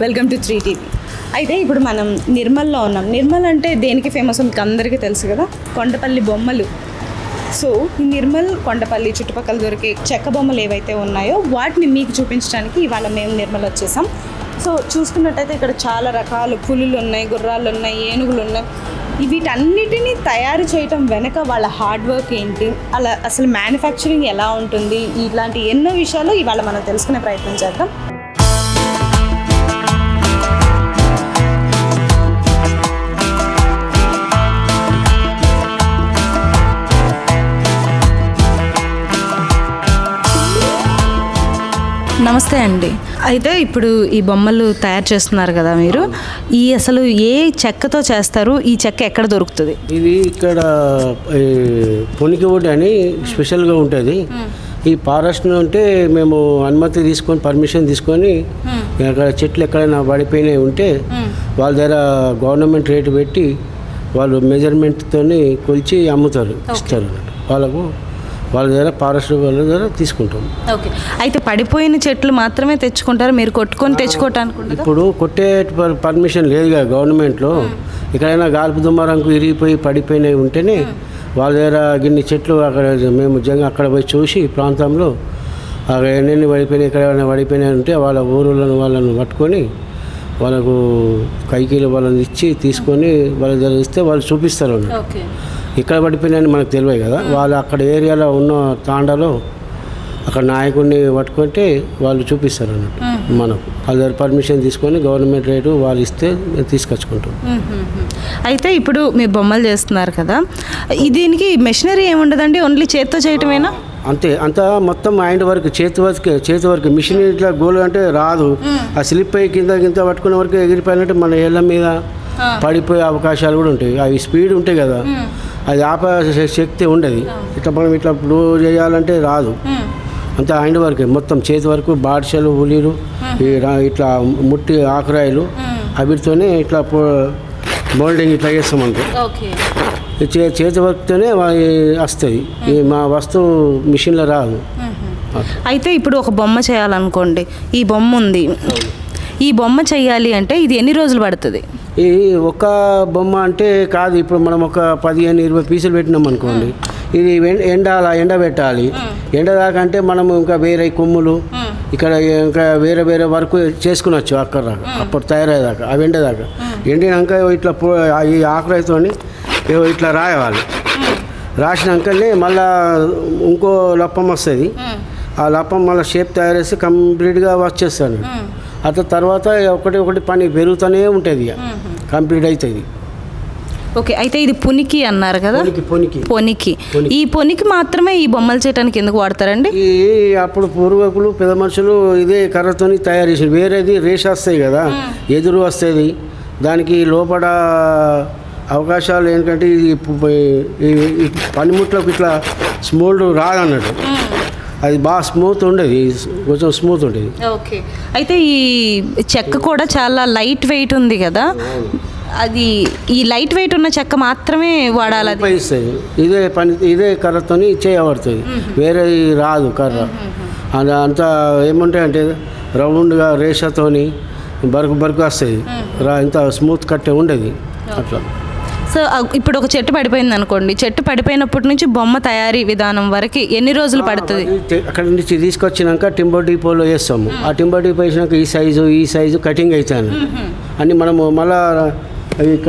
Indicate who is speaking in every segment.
Speaker 1: Welcome to three TV అయితే ఇప్పుడు మనం నిర్మల్లో ఉన్నాం. నిర్మల్ అంటే దేనికి ఫేమస్ మీకు అందరికీ తెలుసు కదా? కొండపల్లి బొమ్మలు. సో నిర్మల్ కొండపల్లి చుట్టుపక్కల దొరికే చెక్క బొమ్మలు ఏవైతే ఉన్నాయో వాటిని మీకు చూపించడానికి ఇవాళ మేము నిర్మల్ వచ్చేసాం. సో చూసుకున్నట్టయితే ఇక్కడ చాలా రకాల పులులు ఉన్నాయి గుర్రాలు ఉన్నాయి ఏనుగులు ఉన్నాయి. వీటన్నిటిని తయారు చేయటం వెనక వాళ్ళ హార్డ్ వర్క్ ఏంటి? అలా అసలు మ్యానుఫ్యాక్చరింగ్ ఎలా ఉంటుంది? ఇలాంటి ఎన్నో విషయాలు ఇవాళ మనం తెలుసుకునే ప్రయత్నం చేద్దాం. నమస్తే అండి. అయితే ఇప్పుడు ఈ బొమ్మలు తయారు చేస్తున్నారు కదా మీరు. ఈ అసలు ఏ చెక్కతో చేస్తారు? ఈ చెక్క ఎక్కడ దొరుకుతుంది?
Speaker 2: ఇది ఇక్కడ పొనికివుడ్ అని స్పెషల్గా ఉంటుంది. ఈ ఫారెస్ట్ ఉంటే మేము అనుమతి తీసుకొని పర్మిషన్ తీసుకొని అక్కడ చెట్లు ఎక్కడైనా పడిపోయినవి ఉంటే వాళ్ళ దగ్గర గవర్నమెంట్ రేటు పెట్టి వాళ్ళు మెజర్మెంట్తో కొలిచి అమ్ముతారు ఇస్తారు. వాళ్ళకు వాళ్ళ దగ్గర ఫారెస్ట్ వాళ్ళ దగ్గర తీసుకుంటాం.
Speaker 1: ఓకే. అయితే పడిపోయిన చెట్లు మాత్రమే తెచ్చుకుంటారు? మీరు కొట్టుకొని తెచ్చుకోవటానికి?
Speaker 2: ఇప్పుడు కొట్టే పర్- పర్మిషన్ లేదు కదా గవర్నమెంట్లో. ఎక్కడైనా గాల్పు దుమారంకు ఇరిగిపోయి పడిపోయినవి ఉంటేనే వాళ్ళ దగ్గర గిన్ని చెట్లు అక్కడ మేము జంగ అక్కడ పోయి చూసి ప్రాంతంలో అక్కడ ఎన్నెన్ని పడిపోయినాయి ఎక్కడైనా పడిపోయినాయి ఉంటే వాళ్ళ ఊరులను వాళ్ళను పట్టుకొని వాళ్ళకు కైకీలు వాళ్ళని ఇచ్చి తీసుకొని వాళ్ళ దగ్గర ఇస్తే వాళ్ళు చూపిస్తారు ఇక్కడ పడిపోయినాయని మనకు తెలియదు కదా. వాళ్ళు అక్కడ ఏరియాలో ఉన్న తాండాలో అక్కడ నాయకుడిని పట్టుకుంటే వాళ్ళు చూపిస్తారు అన్నట్టు మనకు. వాళ్ళ దగ్గర పర్మిషన్ తీసుకొని గవర్నమెంట్ రేటు వాళ్ళు ఇస్తే మేము తీసుకొచ్చుకుంటాం
Speaker 1: అయితే ఇప్పుడు మీరు బొమ్మలు చేస్తున్నారు కదా. దీనికి మెషినరీ ఏముండదండి? ఓన్లీ చేత్తో చేయటమేనా?
Speaker 2: అంతే. అంతా మొత్తం మైండ్ వర్క్ చేతి వర్క్ చేతి వర్క్. మిషన్ ఇట్లా గోల్ అంటే రాదు. ఆ స్లిప్ అయ్యి కింద కింద పట్టుకునే వరకు ఎగిరిపోయినట్టు మన ఏళ్ళ మీద పడిపోయే అవకాశాలు కూడా ఉంటాయి. అవి స్పీడ్ ఉంటాయి కదా. అది ఆపే శక్తి ఉండదు. ఇట్లా మనం ఇట్లా బ్లో చేయాలంటే రాదు. అంతా హ్యాండ్ వర్క్ మొత్తం చేతి వరకు బాడ్షలు ఉలీలు ఇట్లా ముట్టి ఆకురాయిలు అవిటితోనే ఇట్లా మోల్డింగ్ ఇట్లా ఈ చే చేతి వర్క్తోనే వస్తుంది ఈ మా వస్తువు మిషన్లో రాదు.
Speaker 1: అయితే ఇప్పుడు ఒక బొమ్మ చేయాలనుకోండి. ఈ బొమ్మ ఉంది. ఈ బొమ్మ చేయాలి అంటే ఇది ఎన్ని రోజులు పడుతుంది?
Speaker 2: ఈ ఒక బొమ్మ అంటే కాదు ఇప్పుడు మనం ఒక పదిహేను ఇరవై పీసులు పెట్టినాం అనుకోండి. ఇది ఎండాల ఎండ పెట్టాలి. ఎండ దాకా అంటే మనం ఇంకా వేరే కొమ్ములు ఇక్కడ ఇంకా వేరే వేరే వరకు చేసుకునొచ్చు అక్కడ దాకా అప్పుడు తయారయ్యేదాకా అవి ఎండేదాకా ఎండినాక ఇట్లా ఈ ఇగో ఇట్లా రాయాలి రాసినాకనే మళ్ళా ఇంకో లప్పం వస్తుంది. ఆ లప్పం మళ్ళీ షేప్ తయారు చేసి కంప్లీట్గా వచ్చేస్తాను. అట్లా తర్వాత ఒకటి ఒకటి పని పెరుగుతూనే ఉంటుంది ఇక. కంప్లీట్ అవుతుంది
Speaker 1: ఓకే అయితే ఇది పునికి అన్నారు కదా?
Speaker 2: పొనికి పొనికి.
Speaker 1: ఈ పొనికి మాత్రమే ఈ బొమ్మలు చేయడానికి ఎందుకు వాడతారండి?
Speaker 2: ఈ అప్పుడు పూర్వకులు పెద్ద మనుషులు ఇదే కర్రతోని తయారు చేసి వేరేది రేష వస్తాయి కదా ఎదురు వస్తుంది. దానికి లోపల అవకాశాలు ఏంటంటే ఇది ఈ పనిముట్లకు ఇట్లా స్మూల్డ్ రాదన్నట్టు అది బాగా స్మూత్ ఉండేది కొంచెం స్మూత్ ఉండేది.
Speaker 1: ఓకే. అయితే ఈ చెక్క కూడా చాలా లైట్ వెయిట్ ఉంది కదా? అది ఈ లైట్ వెయిట్ ఉన్న చెక్క మాత్రమే వాడాలి
Speaker 2: ఉపయోగిస్తుంది ఇదే పని ఇదే కర్రతోని చేయబడుతుంది. వేరే రాదు కర్ర. అది అంతా ఏముంటాయి అంటే రౌండ్గా రేషతోని బరుకు బరుకు వస్తుంది రా ఇంత స్మూత్ కట్టే ఉండేది. అట్లా.
Speaker 1: సో ఇప్పుడు ఒక చెట్టు పడిపోయింది అనుకోండి చెట్టు పడిపోయినప్పటి నుంచి బొమ్మ తయారీ విధానం వరకు ఎన్ని రోజులు పడుతుంది?
Speaker 2: అక్కడి నుంచి తీసుకొచ్చినాక టింబర్ డిపోలో వేస్తాము. ఆ టింబర్ డిపో వేసినాక ఈ సైజు ఈ సైజు కటింగ్ అవుతాను అని మనము మళ్ళా అవి ఇక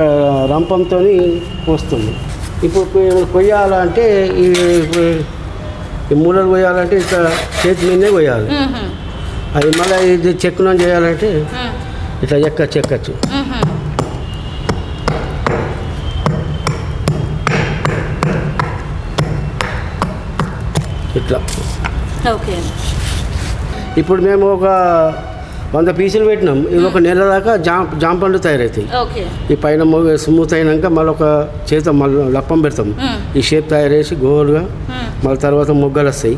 Speaker 2: రంపంతో వస్తుంది. ఇప్పుడు కొయ్యాలంటే ఈ మూలలు కొయ్యాలంటే ఇట్లా చేతి మీదనే కొయ్యాలి. అది మళ్ళీ ఇది చెక్కునం చేయాలంటే ఇట్లా చెక్క చెక్కచ్చు ఇట్లా.
Speaker 1: ఓకే
Speaker 2: ఇప్పుడు మేము ఒక వంద పీసులు పెట్టినాం. ఇది ఒక నెల దాకా జాం జాంపండ్లు తయారవుతాయి. ఈ పైన స్మూత్ అయినాక మళ్ళీ ఒక చేత మళ్ళీ లప్పం పెడతాం. ఈ షేప్ తయారు చేసి గోల్గా మళ్ళీ తర్వాత మొగ్గలు వస్తాయి.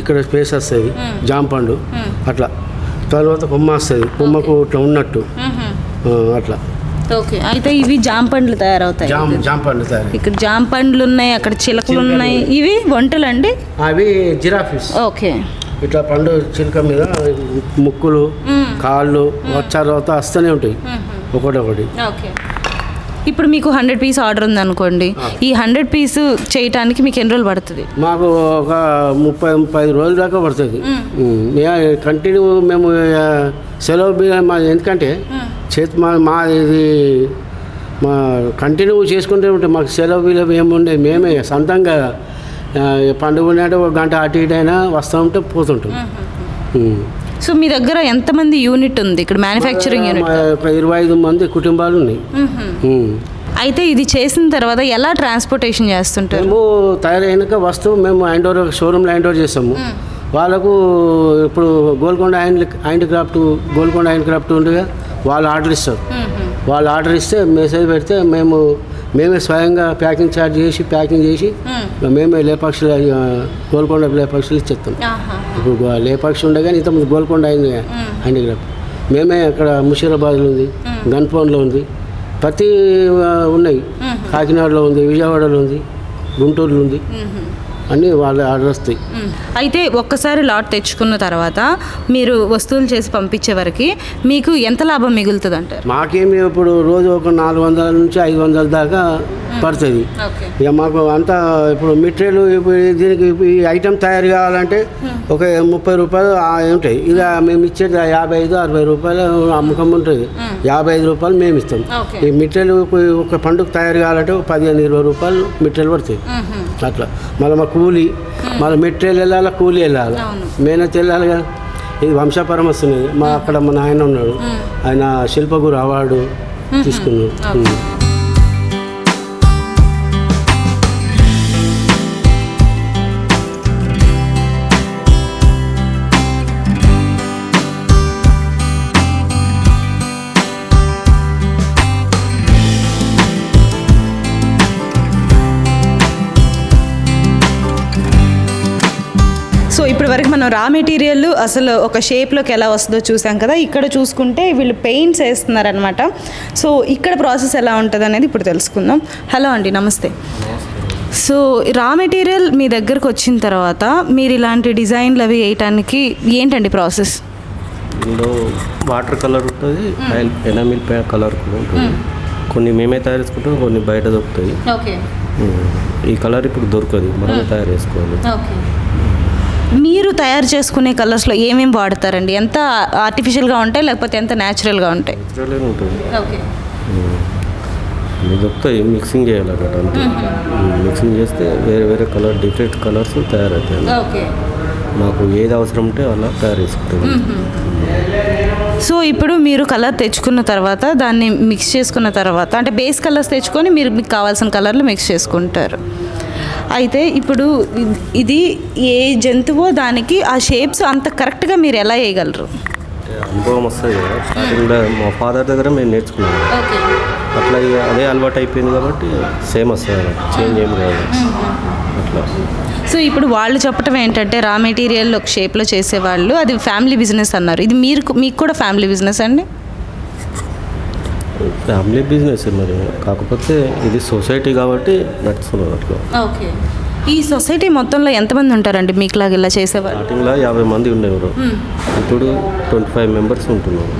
Speaker 2: ఇక్కడ స్పేస్ వస్తుంది జాంపండు అట్లా. తర్వాత కొమ్మ వస్తుంది. కొమ్మకు ఇట్లా ఉన్నట్టు. అట్లా.
Speaker 1: ఓకే అయితే ఇవి జామ పండ్లు తయారవుతాయి.
Speaker 2: జామ్ జాంపండు తయారు
Speaker 1: ఇక్కడ జామ పండ్లు ఉన్నాయి అక్కడ చిలకలు ఉన్నాయి. ఇవి వంటలండి?
Speaker 2: అవి జిరాఫీస్.
Speaker 1: ఓకే.
Speaker 2: ఇట్లా పండు చిలుక మీద ముక్కులు కాళ్ళు వచ్చా తర్వాత వస్తూనే ఉంటాయి. ఒకటొకటి.
Speaker 1: ఓకే. ఇప్పుడు మీకు హండ్రెడ్ పీస్ ఆర్డర్ ఉంది అనుకోండి ఈ హండ్రెడ్ పీస్ చేయటానికి మీకు ఎన్ని రోజులు పడుతుంది?
Speaker 2: మాకు ఒక ముప్పై ముప్పై ఐదు రోజుల దాకా పడుతుంది. కంటిన్యూ మేము సెలవు ఎందుకంటే చేతి మా మా ఇది మా కంటిన్యూ చేసుకుంటూ ఉంటాం మాకు సెలవు బిలవు ఏముండే మేమే సొంతంగా పండుగ ఉన్నట్టు ఒక గంట అటు ఇటు అయినా వస్తూ ఉంటే పోతుంటాం.
Speaker 1: సో మీ దగ్గర ఎంతమంది యూనిట్ ఉంది? ఇక్కడ మ్యానుఫ్యాక్చరింగ్ యూనిట్.
Speaker 2: ఇరవై ఐదు మంది కుటుంబాలు ఉన్నాయి.
Speaker 1: అయితే ఇది చేసిన తర్వాత ఎలా ట్రాన్స్పోర్టేషన్ చేస్తుంటారు?
Speaker 2: మేము తయారైనాక వస్తువు మేము హ్యాండ్ ఓవర్ షోరూమ్లో హ్యాండ్ ఓవర్ చేస్తాము వాళ్ళకు ఇప్పుడు Golconda hand hand craft Golconda hand craft ఉండగా వాళ్ళు ఆర్డర్ ఇస్తారు. వాళ్ళు ఆర్డర్ ఇస్తే మెసేజ్ పెడితే మేము మేమే స్వయంగా ప్యాకింగ్ చార్జ్ చేసి ప్యాకింగ్ చేసి మేమే. లేపాక్షులు గోల్కొండ లేపాక్షులు ఇచ్చేస్తాం. ఇప్పుడు లేపాక్షి ఉండగానే ఇంతకుముందు గోల్కొండ అయింది హ్యాండిక్రాఫ్ట్ మేమే. అక్కడ ముషీరాబాద్లో ఉంది గన్పౌన్లో ఉంది. ప్రతి ఉన్నాయి. కాకినాడలో ఉంది విజయవాడలో ఉంది గుంటూరులో ఉంది. అన్నీ వాళ్ళ ఆర్డర్ వస్తాయి.
Speaker 1: అయితే ఒక్కసారి లాట్ తెచ్చుకున్న తర్వాత మీరు వస్తువులు చేసి పంపించే వరకు మీకు ఎంత లాభం మిగులుతుంది అంటారు
Speaker 2: మాకేమి ఇప్పుడు రోజు ఒక నాలుగు వందల నుంచి ఐదు వందల దాకా పడుతుంది ఇక మాకు అంతా ఇప్పుడు మెటీరియల్ దీనికి ఈ ఐటెం తయారు కావాలంటే ఒక ముప్పై రూపాయలు ఉంటాయి. ఇక మేము ఇచ్చేది యాభై ఐదు అరవై రూపాయలు అమ్మకం ఉంటుంది. యాభై ఐదు రూపాయలు మేము ఇస్తాం. ఈ మెటీరియల్ ఒక పండుగ తయారు కావాలంటే ఒక పదిహేను ఇరవై రూపాయలు మెటీరియల్ పడుతుంది. అట్లా. మళ్ళీ మా కూలి మళ్ళీ మెటీరియల్ వెళ్ళాలి కూలి వెళ్ళాలి. మేనత్ వెళ్ళాలి కదా. ఇది వంశపరం వస్తున్నది మా అక్కడ మా నాయన ఉన్నాడు. ఆయన శిల్పగురు అవార్డు తీసుకున్నాడు.
Speaker 1: ఇప్పటి వరకు మనం రా మెటీరియల్ అసలు ఒక షేప్లోకి ఎలా వస్తుందో చూసాం కదా. ఇక్కడ చూసుకుంటే వీళ్ళు పెయింట్స్ వేస్తున్నారనమాట సో ఇక్కడ ప్రాసెస్ ఎలా ఉంటుంది అనేది ఇప్పుడు తెలుసుకుందాం. హలో అండి నమస్తే. సో రా మెటీరియల్ మీ దగ్గరకు వచ్చిన తర్వాత మీరు ఇలాంటి డిజైన్లు అవి వేయటానికి ఏంటండి ప్రాసెస్?
Speaker 3: ఇందులో వాటర్ కలర్ ఉంటుంది ఆయిల్ ఎనామిల్ పే కలర్ కూడా ఉంటుంది. కొన్ని మేమే తయారు చేసుకుంటాం కొన్ని బయట దొరుకుతాయి. ఈ కలర్ ఇప్పుడు దొరకదు మనమే తయారు చేసుకోవాలి.
Speaker 1: ఓకే. మీరు తయారు చేసుకునే కలర్స్లో ఏమేమి వాడతారండి? ఎంత ఆర్టిఫిషియల్గా ఉంటాయి లేకపోతే ఎంత న్యాచురల్గా ఉంటాయి? ఓకే.
Speaker 3: మిక్సింగ్ చేయాలి అంతే. మిక్సింగ్ చేస్తే వేరే వేరే కలర్ డిఫరెంట్ కలర్స్ తయారవుతాయి
Speaker 1: ఓకే.
Speaker 3: మాకు ఏది అవసరం ఉంటే అలా తయారు చేసుకుంటాం.
Speaker 1: సో ఇప్పుడు మీరు కలర్ తెచ్చుకున్న తర్వాత దాన్ని మిక్స్ చేసుకున్న తర్వాత అంటే బేస్ కలర్స్ తెచ్చుకొని మీరు మీకు కావాల్సిన కలర్లు మిక్స్ చేసుకుంటారు. అయితే ఇప్పుడు ఇది ఏ జంతువో దానికి ఆ షేప్స్ అంత కరెక్ట్గా మీరు ఎలా వేయగలరు?
Speaker 3: అనుభవం వస్తుంది కదా. స్టార్టింగ్లో మా ఫాదర్ దగ్గర మేము నేర్చుకున్నాం.
Speaker 1: ఓకే.
Speaker 3: అట్లా ఇక అదే అలవాటు అయిపోయింది కాబట్టి సేమ్ వస్తుంది చేంజ్ ఏం కాదు అట్లా.
Speaker 1: సో ఇప్పుడు వాళ్ళు చెప్పటం ఏంటంటే రా మెటీరియల్ ఒక షేప్లో చేసేవాళ్ళు అది ఫ్యామిలీ బిజినెస్ అన్నారు. ఇది మీరు మీకు కూడా ఫ్యామిలీ బిజినెస్ అండి?
Speaker 3: ఫ్యామిలీ బిజినెస్ మరి కాకపోతే ఇది సొసైటీ కాబట్టి నడుస్తున్నారు అట్లా.
Speaker 1: ఓకే. ఈ సొసైటీ మొత్తంలో ఎంతమంది ఉంటారండి మీకులాగా ఇలా చేసేవాళ్ళు?
Speaker 3: స్టార్టింగ్లో యాభై మంది ఉండేవారు. ఇప్పుడు ట్వంటీ ఫైవ్ మెంబర్స్ ఉంటున్నారు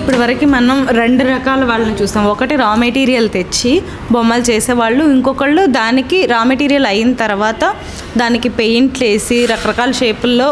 Speaker 1: ఇప్పటి వరకు మనం రెండు రకాల వాళ్ళని చూస్తాం. ఒకటి రా మెటీరియల్ తెచ్చి బొమ్మలు చేసేవాళ్ళు ఇంకొకళ్ళు దానికి రా మెటీరియల్ అయిన తర్వాత దానికి పెయింట్లు వేసి రకరకాల షేపుల్లో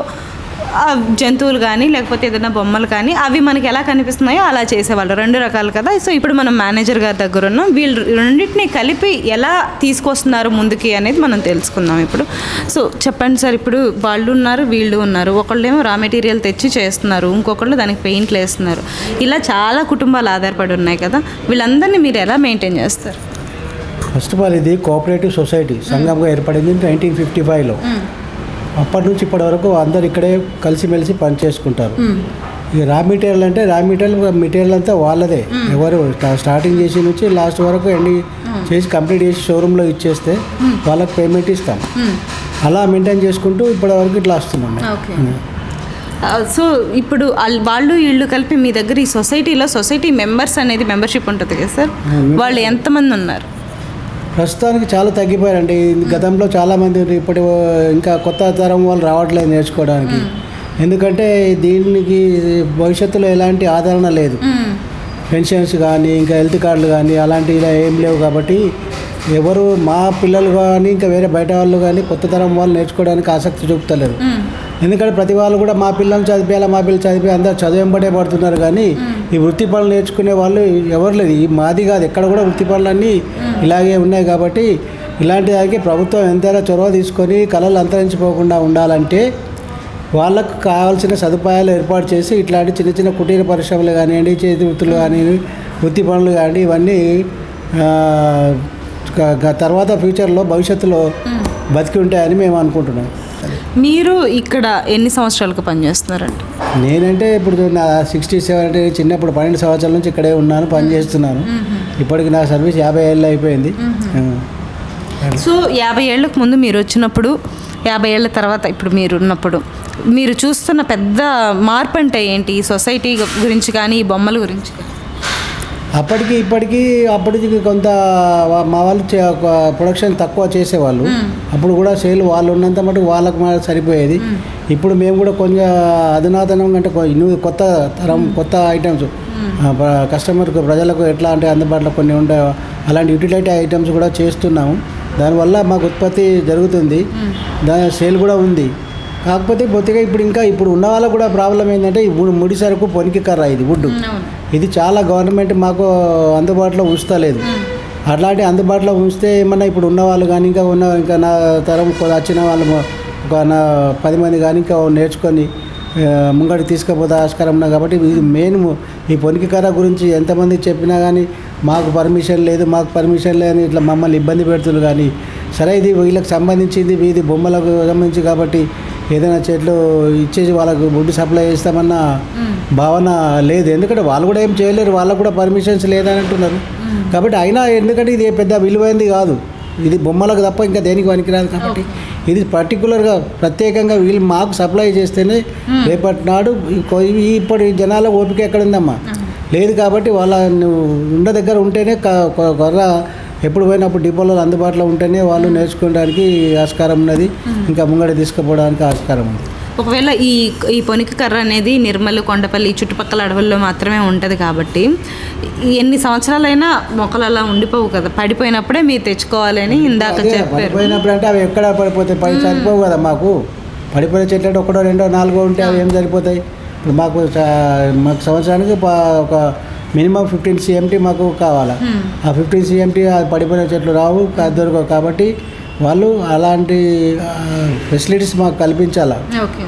Speaker 1: జంతువులు కానీ లేకపోతే ఏదైనా బొమ్మలు కానీ అవి మనకి ఎలా కనిపిస్తున్నాయో అలా చేసేవాళ్ళు. రెండు రకాలు కదా. సో ఇప్పుడు మనం మేనేజర్ గారి దగ్గర ఉన్నాం. వీళ్ళు రెండింటిని కలిపి ఎలా తీసుకొస్తున్నారు ముందుకి అనేది మనం తెలుసుకుందాం ఇప్పుడు. సో చెప్పండి సార్ ఇప్పుడు వాళ్ళు ఉన్నారు వీళ్ళు ఉన్నారు. ఒకళ్ళేమో రా మెటీరియల్ తెచ్చి చేస్తున్నారు. ఇంకొకళ్ళు దానికి పెయింట్లు వేస్తున్నారు. ఇలా చాలా కుటుంబాలు ఆధారపడి ఉన్నాయి కదా. వీళ్ళందరినీ మీరు ఎలా మెయింటైన్ చేస్తారు?
Speaker 4: ఫస్ట్ ఆఫ్ ఆల్ ఇది కోఆపరేటివ్ సొసైటీ. సంఘంగా ఏర్పడింది నైన్టీన్ ఫిఫ్టీ ఫైవ్లో. అప్పటి నుంచి ఇప్పటి వరకు అందరు ఇక్కడే కలిసిమెలిసి పని చేసుకుంటారు ఈ రా మెటీరియల్ అంటే రా మెటీరియల్ మెటీరియల్ అంతా వాళ్ళదే. ఎవరు స్టా- స్టార్టింగ్ చేసి నుంచి లాస్ట్ వరకు ఎండి చేసి కంప్లీట్ చేసి షోరూంలో ఇచ్చేస్తే వాళ్ళకి పేమెంట్ ఇస్తాం. అలా మెయింటైన్ చేసుకుంటూ ఇప్పటివరకు ఇట్లా వస్తున్నాం
Speaker 1: సో ఇప్పుడు వాళ్ళు వీళ్ళు కలిపి మీ దగ్గర ఈ సొసైటీలో సొసైటీ మెంబర్స్ అనేది మెంబర్షిప్ ఉంటుంది కదా సార్? వాళ్ళు ఎంతమంది ఉన్నారు?
Speaker 4: ప్రస్తుతానికి చాలా తగ్గిపోయారండి. గతంలో చాలామంది ఇప్పటి ఇంకా కొత్త తరం వాళ్ళు రావట్లేదు నేర్చుకోవడానికి. ఎందుకంటే దీనికి భవిష్యత్తులో ఎలాంటి ఆదరణ లేదు. పెన్షన్స్ కానీ ఇంకా హెల్త్ కార్డులు కానీ అలాంటివి ఇలా ఏం లేవు కాబట్టి ఎవరు మా పిల్లలు కానీ ఇంకా వేరే బయట వాళ్ళు కానీ కొత్త తరం వాళ్ళు నేర్చుకోవడానికి ఆసక్తి చూపుతలేరు. ఎందుకంటే ప్రతి వాళ్ళు కూడా మా పిల్లల్ని చదివేయాలా మా పిల్లలు చదివి అందరూ చదివింపడే పడుతున్నారు కానీ ఈ వృత్తి పనులు నేర్చుకునే వాళ్ళు ఎవరు లేదు. ఈ మాది కాదు. ఎక్కడ కూడా వృత్తి పనులన్నీ ఇలాగే ఉన్నాయి కాబట్టి ఇలాంటి దానికి ప్రభుత్వం ఎంతైనా చొరవ తీసుకొని కళలు అంతరించిపోకుండా ఉండాలంటే వాళ్ళకు కావాల్సిన సదుపాయాలు ఏర్పాటు చేసి ఇట్లాంటి చిన్న చిన్న కుటీర పరిశ్రమలు కానివ్వండి చేతి వృత్తులు కానివ్వండి వృత్తి పనులు కానీ ఇవన్నీ తర్వాత ఫ్యూచర్లో భవిష్యత్తులో బతికి ఉంటాయని మేము అనుకుంటున్నాం.
Speaker 1: మీరు ఇక్కడ ఎన్ని సంవత్సరాలకు పనిచేస్తున్నారండి?
Speaker 4: నేనంటే ఇప్పుడు నా సిక్స్టీ సెవెన్ అంటే చిన్నప్పుడు పన్నెండు సంవత్సరాల నుంచి ఇక్కడే ఉన్నాను పని చేస్తున్నాను ఇప్పటికి నా సర్వీస్ యాభై ఏళ్ళు అయిపోయింది.
Speaker 1: సో యాభై ఏళ్ళకు ముందు మీరు వచ్చినప్పుడు యాభై ఏళ్ళ తర్వాత ఇప్పుడు మీరు ఉన్నప్పుడు మీరు చూస్తున్న పెద్ద మార్పు అంటే ఏంటి? ఈ సొసైటీ గురించి కానీ ఈ బొమ్మల గురించి కానీ?
Speaker 4: అప్పటికి ఇప్పటికి అప్పటికి కొంత మా వాళ్ళు ప్రొడక్షన్ తక్కువ చేసేవాళ్ళు. అప్పుడు కూడా సేల్ వాళ్ళు ఉన్నంత మటుకు వాళ్ళకు మా సరిపోయేది. ఇప్పుడు మేము కూడా కొంచెం అధునాతనం అంటే కొత్త తరం కొత్త ఐటమ్స్ కస్టమర్కు ప్రజలకు ఎట్లా అంటే అందుబాటులో కొన్ని ఉండే అలాంటి యూటిలైటీ ఐటమ్స్ కూడా చేస్తున్నాము. దానివల్ల మాకు ఉత్పత్తి జరుగుతుంది. దాని సేల్ కూడా ఉంది. కాకపోతే బొత్తిగా ఇప్పుడు ఇంకా ఇప్పుడు ఉన్న వాళ్ళకు కూడా ప్రాబ్లం ఏంటంటే ము- ముడి సరుకు పొనికి కర్ర ఇది వుడ్. ఇది చాలా గవర్నమెంట్ మాకు అందుబాటులో ఉంచుతలేదు. అట్లాంటి అందుబాటులో ఉంచితే ఏమన్నా ఇప్పుడు ఉన్న వాళ్ళు కానీ ఇంకా ఉన్న ఇంకా నా తరం వచ్చిన వాళ్ళు ఒక నా పది మంది కానీ ఇంకా నేర్చుకొని ఆ, ముంగడికి తీసుకుపోతే ఆస్కారం ఉన్నది కాబట్టి ఇది మెయిన్ ఈ పొనికి కర్ర గురించి ఎంతమంది చెప్పినా కానీ మాకు పర్మిషన్ లేదు మాకు పర్మిషన్ లేదని ఇట్లా మమ్మల్ని ఇబ్బంది పెడుతున్నారు కానీ సరే ఇది వీళ్ళకి సంబంధించింది ఇది బొమ్మలకు సంబంధించి కాబట్టి ఏదైనా చెట్లు ఇచ్చేసి వాళ్ళకు వుడ్ సప్లై చేస్తామన్న భావన లేదు. ఎందుకంటే వాళ్ళు కూడా ఏం చేయలేరు. వాళ్ళకు కూడా పర్మిషన్స్ లేదని అంటున్నారు కాబట్టి అయినా ఎందుకంటే ఇది పెద్ద విలువైంది కాదు. ఇది బొమ్మలకు తప్ప ఇంకా దేనికి పనికిరాదు కాబట్టి ఇది పర్టికులర్గా ప్రత్యేకంగా వీళ్ళు మాకు సప్లై చేస్తేనే రేపటి నాడు ఇప్పటి జనాల ఓపిక ఎక్కడ ఉందమ్మా లేదు కాబట్టి వాళ్ళ ఉన్న దగ్గర ఉంటేనే కొర్ర ఎప్పుడు పోయినప్పుడు డిపోలో అందుబాటులో ఉంటేనే వాళ్ళు నేర్చుకోవడానికి ఆస్కారం ఉన్నది. ఇంకా ముంగడ తీసుకుపోవడానికి ఆస్కారం ఉంది
Speaker 1: ఒకవేళ ఈ ఈ పొనికి కర్ర అనేది నిర్మల్ కొండపల్లి ఈ చుట్టుపక్కల అడవుల్లో మాత్రమే ఉంటుంది కాబట్టి ఎన్ని సంవత్సరాలైనా మొక్కలు అలా ఉండిపోవు కదా. పడిపోయినప్పుడే మీరు తెచ్చుకోవాలని ఇందాక చెప్పారు.
Speaker 4: పడిపోయినప్పుడు అంటే అవి ఎక్కడ పడిపోతాయి? పడి సరిపోవు కదా మాకు. పడిపోయిన చెట్లు అంటే ఒకటో రెండో నాలుగో ఉంటే అవి ఏం సరిపోతాయి? ఇప్పుడు మాకు మాకు సంవత్సరానికి ఒక మినిమం ఫిఫ్టీన్ సిఎంటీ మాకు కావాలా. ఆ ఫిఫ్టీన్ సిఎంటీ పడిపోయిన చెట్లు రావు దొరకవు కాబట్టి వాళ్ళు అలాంటి ఫెసిలిటీస్ మాకు కల్పించాలా.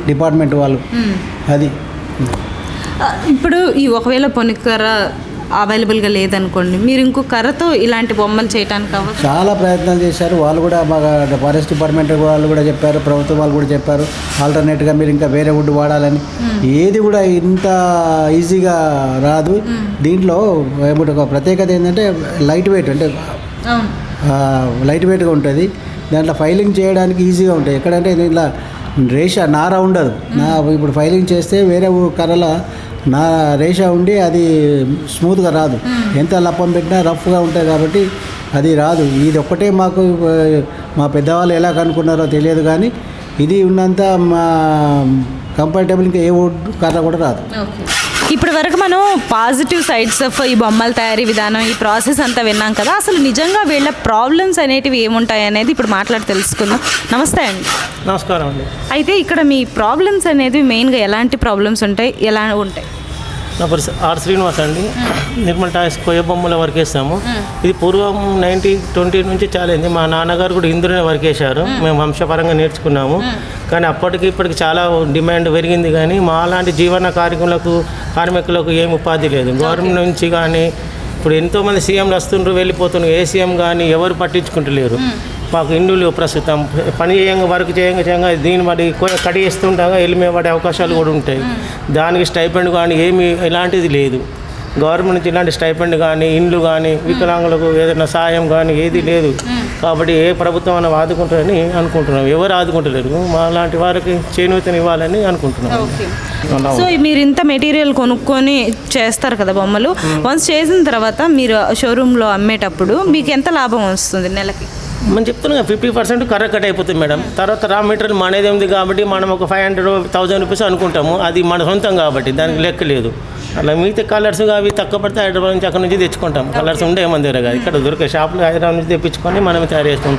Speaker 4: డిపార్ట్మెంట్ వాళ్ళు. అది.
Speaker 1: ఇప్పుడు ఈ ఒకవేళ పొనికి కర్ర అవైలబుల్గా లేదనుకోండి. మీరు ఇంకో కర్రతో ఇలాంటి బొమ్మలు చేయడానికి అవ్వదు
Speaker 4: చాలా ప్రయత్నాలు చేశారు. వాళ్ళు కూడా మా ఫారెస్ట్ డిపార్ట్మెంట్ వాళ్ళు కూడా చెప్పారు ప్రభుత్వం వాళ్ళు కూడా చెప్పారు. ఆల్టర్నేట్గా మీరు ఇంకా వేరే వుడ్ వాడాలని. ఏది కూడా ఇంత ఈజీగా రాదు. దీంట్లో ఏమిటి ఒక ప్రత్యేకత ఏంటంటే లైట్ వెయిట్ అంటే లైట్ వెయిట్గా ఉంటుంది. దాంట్లో ఫైలింగ్ చేయడానికి ఈజీగా ఉంటుంది ఎక్కడంటే దీంట్లో రేష నార ఉండదు. నా ఇప్పుడు ఫైలింగ్ చేస్తే వేరే కర్రల నా రేష ఉండి అది స్మూత్గా రాదు. ఎంత లప్పం పెట్టినా రఫ్గా ఉంటుంది కాబట్టి అది రాదు. ఇది ఒక్కటే మాకు మా పెద్దవాళ్ళు ఎలా కనుక్కున్నారో తెలియదు కానీ ఇది ఉన్నంత మా కంఫర్టబుల్ ఇంకా ఏ కర్ర కూడా రాదు.
Speaker 1: ఓకే. ఇప్పటి వరకు మనం పాజిటివ్ సైడ్స్ ఆఫ్ ఈ బొమ్మల తయారీ విధానం ఈ ప్రాసెస్ అంతా విన్నాం కదా. అసలు నిజంగా వీళ్ళ ప్రాబ్లమ్స్ అనేటివి ఏముంటాయి అనేది ఇప్పుడు మాట్లాడి తెలుసుకుందాం. నమస్తే అండి.
Speaker 5: నమస్కారం అండి.
Speaker 1: అయితే ఇక్కడ మీ ప్రాబ్లమ్స్ అనేది మెయిన్గా ఎలాంటి ప్రాబ్లమ్స్ ఉంటాయి? ఎలా ఉంటాయి?
Speaker 5: నా పేరు ఆర్ శ్రీనివాస్ అండి. నిర్మల్ టాయ్స్ కొయ్య బొమ్మల వర్క్ వేస్తాము ఇది పూర్వం నైన్టీన్ ట్వంటీ నుంచి చాలా అయింది. మా నాన్నగారు కూడా ఇందులోనే వర్క్ చేశారు మేము వంశపరంగా నేర్చుకున్నాము. కానీ అప్పటికి ఇప్పటికి చాలా డిమాండ్ పెరిగింది కానీ మా లాంటి జీవన కార్యక్రమాలకు కార్మికులకు ఏం ఉపాధి లేదు. గవర్నమెంట్ నుంచి కానీ ఇప్పుడు ఎంతోమంది సీఎంలు వస్తుండ్రు వెళ్ళిపోతున్నారు ఏ సీఎం కానీ ఎవరు పట్టించుకుంటలేరు. మాకు ఇండ్లు లేవు ప్రస్తుతం. పని చేయంగా వర్క్ చేయంగా చేయంగా దీన్ని మరి కడి చేస్తుండగా వెళ్ళిమే పడే అవకాశాలు కూడా ఉంటాయి. దానికి స్టైపెండ్ కానీ ఏమి ఎలాంటిది లేదు. గవర్నమెంట్ నుంచి ఇలాంటి స్టైపెండ్ కానీ ఇండ్లు కానీ వికలాంగులకు ఏదైనా సాయం కానీ ఏది లేదు. కాబట్టి ఏ ప్రభుత్వం అని ఆదుకుంటారని అనుకుంటున్నాం. ఎవరు ఆదుకుంటలేరు. మా లాంటి వారికి చేనేతను ఇవ్వాలని అనుకుంటున్నాం.
Speaker 1: సో మీరు ఇంత మెటీరియల్ కొనుక్కొని చేస్తారు కదా బొమ్మలు. వన్స్ చేసిన తర్వాత మీరు షోరూంలో అమ్మేటప్పుడు మీకు ఎంత లాభం వస్తుంది నెలకి?
Speaker 5: మనం చెప్తున్నాం ఫిఫ్టీ పర్సెంట్ కరెక్ట్ కట్ అయిపోతుంది మేడం. తర్వాత రా మెటీరియల్ మనది ఉంది కాబట్టి మనం ఒక ఫైవ్ హండ్రెడ్ థౌసండ్ రూపీస్ అనుకుంటాము. అది మన సొంతం కాబట్టి దానికి లెక్క లేదు. అలా మిగతా కలర్స్ అవి తక్కువ పడితే హైదరాబాద్ నుంచి అక్కడ నుంచి తెచ్చుకుంటాం. కలర్స్ ఉండే మన దగ్గర కాదు ఇక్కడ దొరికే షాపులు హైదరాబాద్ నుంచి తెప్పించుకొని మనం తయారు చేస్తాం.